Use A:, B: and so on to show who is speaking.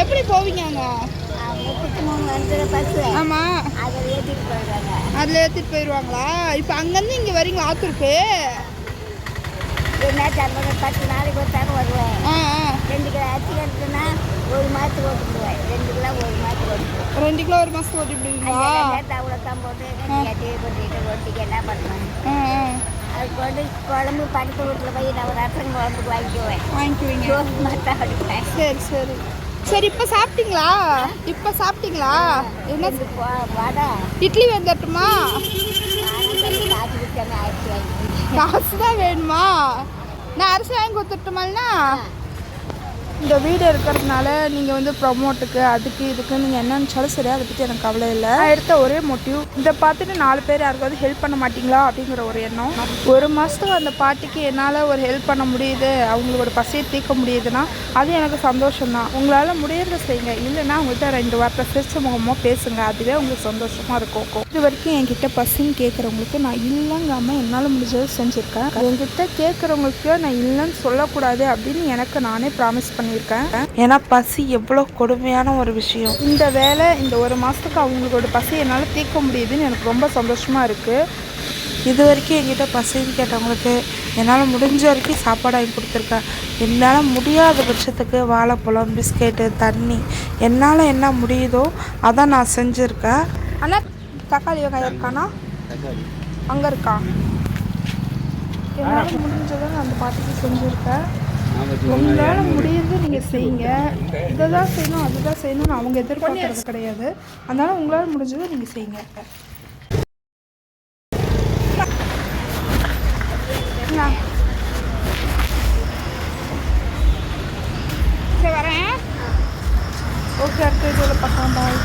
A: எப்படி போவீங்க அங்கே? ஆமாம் அதில் ஏற்றிட்டு போயிடுவாங்களா? இப்போ அங்கேருந்து இங்கே வரீங்களா ஆத்தூருக்கு?
B: பத்து நாளைக்கு ஒருத்தாங்க வருவேன்
A: ஆ ஆ.
B: ரெண்டு கிலோ அரிசி எடுத்துன்னா ஒரு மாதத்துக்கு ஓட்டுக்குவேன் ரெண்டு கிலோ ஒரு மாதத்துக்கு ஓட்டுக்குவேன்
A: ரெண்டு கிலோ ஒரு மாதத்துக்கு ஓட்டி விடுவீங்களா
B: அவ்வளோ தான் போட்டு ஒட்டிக்கு என்ன பண்ணுவேன்
A: ஆ ஆ
B: அது கொண்டு குழம்பு படுத்த வீட்டில் போய் நான் ஒரு ரசம் குழம்புக்கு வாங்கிக்குவேன்.
A: வாங்கிக்குவீங்க.
B: சோறு மாத்தான் அடிப்பேன்
A: சரி சரி. சரி இப்போ சாப்பிட்டீங்களா? இப்போ சாப்பிட்டீங்களா? என்ன
B: வடை.
A: இட்லி
B: வாங்கி
A: காசு தான் வேணுமா? நான் அரிசி வாங்கி கொடுத்துட்டுமாண்ணா இந்த வீடு இருக்கிறதுனால நீங்கள் வந்து ப்ரொமோட்டுக்கு அதுக்கு இதுக்கு நீங்கள் என்ன நினச்சாலும் சரி அதை பற்றி எனக்கு கவலை இல்லை. நான் எடுத்த ஒரே மோட்டிவ் இதை பார்த்துட்டு நாலு பேர் யாருக்காவது ஹெல்ப் பண்ண மாட்டீங்களா அப்படிங்கிற ஒரு எண்ணம். ஒரு மாதத்துக்கு அந்த பாட்டிக்கு என்னால் ஒரு ஹெல்ப் பண்ண முடியுது அவங்களோட பசியை தீர்க்க முடியுதுன்னா அது எனக்கு சந்தோஷம்தான். உங்களால் முடியறத செய்யுங்க. இல்லைன்னா அவங்கள்ட்ட ரெண்டு வார்த்தை சிரிச்ச முகமாக பேசுங்க. அதுவே உங்களுக்கு சந்தோஷமாக இருக்கும். இது வரைக்கும் என்கிட்ட பசின்னு கேட்குறவங்களுக்கு நான் இல்லைங்காமல் என்னால் முடிஞ்சதை செஞ்சுருக்கேன். என்கிட்ட கேட்குறவங்களுக்கு நான் இல்லைன்னு சொல்லக்கூடாது அப்படின்னு எனக்கு நானே ப்ராமிஸ் பண்ணியிருக்கேன். ஏன்னா பசி எவ்வளோ கொடுமையான ஒரு விஷயம். இந்த வேலை இந்த ஒரு மாதத்துக்கு அவங்களோட பசி என்னால் தீர்க்க முடியுதுன்னு எனக்கு ரொம்ப சந்தோஷமாக இருக்குது இது வரைக்கும் என்கிட்ட பசின்னு கேட்டவங்களுக்கு என்னால் முடிஞ்ச வரைக்கும் சாப்பாடு வாங்கி கொடுத்துருக்கேன் என்னால் முடியாத பட்சத்துக்கு வாழைப்பழம் பிஸ்கெட்டு தண்ணி என்னால் என்ன முடியுதோ அதை நான் செஞ்சுருக்கேன். ஆனால் தக்காளி வெங்காயம் இருக்கானா அங்கே இருக்கா? என்னால் முடிஞ்சதை நான் அந்த பாட்டிக்கு செஞ்சுருக்கேன். உங்களால் முடியுது நீங்கள் செய்யுங்க. இதை தான் செய்யணும் அதுதான் செய்யணும்னு அவங்க எதிர்பார்க்கறது கிடையாது. அதனால் உங்களால் முடிஞ்சதை நீங்கள் செய்யுங்க. என்ன? சரி வரேன். ஓகே அடுத்த இதில் பார்க்கலாம். பாய்